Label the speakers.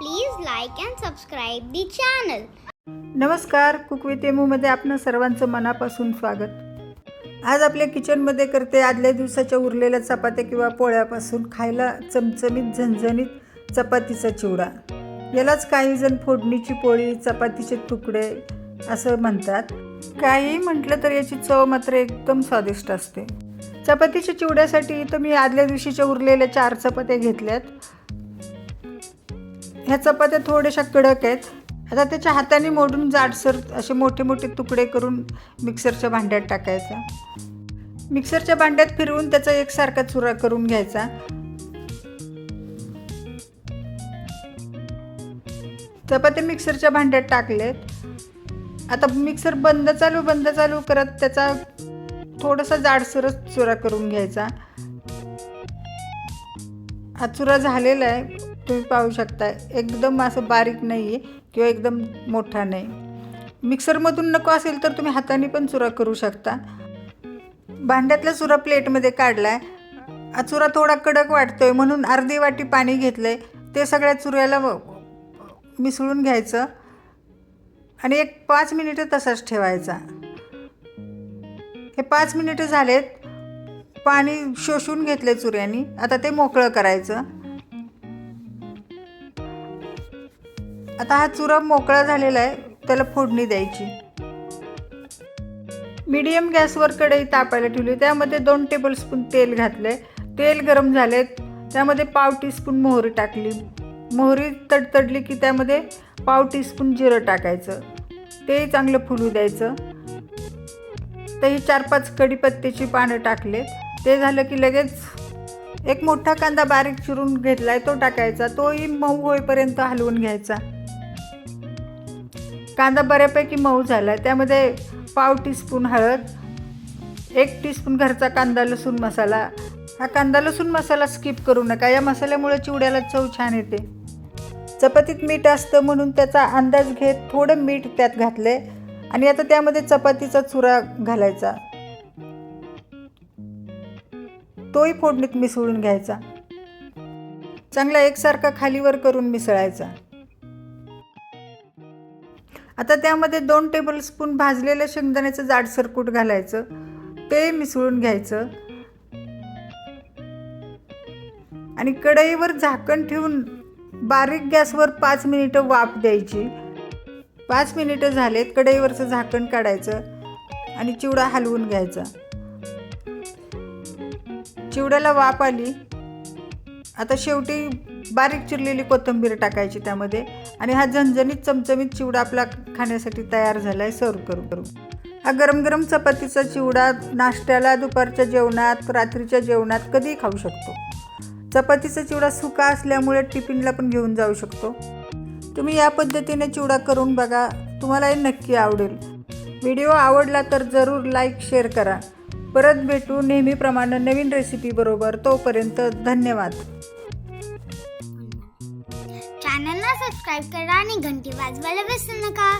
Speaker 1: Please like and subscribe the channel
Speaker 2: नमस्कार cook with एमूमध्ये आपलं सर्वांचं मनापासून स्वागत. आज आपल्या किचनमध्ये करते आदल्या दिवसाच्या उरलेल्या चपात्या किंवा पोळ्यापासून खायला चमचमीत झणझणीत चपातीचा चिवडा. यालाच काही जण फोडणीची पोळी चपातीचे तुकडे असं म्हणतात. काही म्हटलं तर याची चव मात्र एकदम स्वादिष्ट असते. चपातीच्या चिवड्यासाठी इथं मी आदल्या दिवशीच्या उरलेल्या चार चपात्या घेतल्यात. ह्या चपात्या थोड्याशा कडक आहेत. आता त्याच्या हाताने मोडून जाडसर असे मोठे मोठे तुकडे करून मिक्सरच्या भांड्यात टाकायचा. मिक्सरच्या भांड्यात फिरवून त्याचा एकसारखा चुरा करून घ्यायचा. चपात्या मिक्सरच्या भांड्यात टाकलेत. आता मिक्सर बंद चालू बंद चालू करत त्याचा थोडासा जाडसरच चुरा करून घ्यायचा. हा चुरा झालेला आहे. तुम्ही पाहू शकता एकदम असं बारीक नाही आहे किंवा एकदम मोठा नाही. मिक्सरमधून नको असेल तर तुम्ही हाताने पण चुरा करू शकता. भांड्यातला चुरा प्लेटमध्ये काढला आहे चुरा थोडा कडक वाटतो आहे म्हणून अर्धी वाटी पाणी घेतलं आहे ते सगळ्या चुऱ्याला व- मिसळून घ्यायचं. आणि एक पाच मिनिटं तसाच ठेवायचा. हे पाच मिनिटं झालेत. पाणी शोषून घेतले चुऱ्यानी. आता ते मोकळं करायचं. आता हा चुरा मोकळा झालेला आहे त्याला फोडणी द्यायची. मीडियम गॅसवर कढई तापायला ठेवली. त्यामध्ये दोन टेबलस्पून तेल घातले तेल गरम झाले त्यामध्ये पाव टीस्पून मोहरी टाकली. मोहरी तडतडली की त्यामध्ये पाव टीस्पून जिरं टाकायचं. ते चांगलं फुलू द्यायचं. तही चार पाच कढीपत्त्याची पानं टाकले. ते झालं की लगेच एक मोठा कांदा बारीक चिरून घेतला आहे तो टाकायचा. तोही मऊ होईपर्यंत हलवून घ्यायचा. कांदा बऱ्यापैकी मऊ झाला. आहे त्यामध्ये पाव टीस्पून हळद एक टीस्पून घरचा कांदा लसूण मसाला. हा कांदा लसूण मसाला स्किप करू नका. या मसाल्यामुळे चिवड्याला चव छान येते. चपातीत मीठ असतं म्हणून त्याचा अंदाज घेत थोडं मीठ त्यात घातले आणि आता त्यामध्ये चपातीचा चुरा घालायचा. तोही फोडणीत मिसळून घ्यायचा. चांगला एकसारखा खालीवर करून मिसळायचा. आता त्यामध्ये दोन टेबलस्पून भाजलेलं शेंगदाण्याचं जाडसर कूट घालायचं. ते मिसळून घ्यायचं. आणि कढईवर झाकण ठेवून बारीक गॅसवर पाच मिनिटं वाफ द्यायची. पाच मिनिटं झालेत कढईवरचं झाकण काढायचं आणि चिवडा हलवून घ्यायचा. चिवड्याला वाफ आली. आता शेवटी बारीक चिरलेली कोथिंबीर टाकायची त्यामध्ये आणि हा झणझणीत चमचमीत चिवडा आपला खाण्यासाठी तयार झाला आहे सर्व करू करू हा गरम गरम चपातीचा चिवडा नाश्त्याला दुपारच्या जेवणात रात्रीच्या जेवणात कधीही खाऊ शकतो. चपातीचा चिवडा सुका असल्यामुळे टिफिनला पण घेऊन जाऊ शकतो. तुम्ही या पद्धतीने चिवडा करून बघा तुम्हालाही नक्की आवडेल. व्हिडिओ आवडला तर जरूर लाईक शेअर करा. परत भेटू नेहमीप्रमाणे नवीन रेसिपीबरोबर तोपर्यंत धन्यवाद.
Speaker 1: चॅनलला सबस्क्राईब करा आणि घंटी वाजवायला विसरू नका.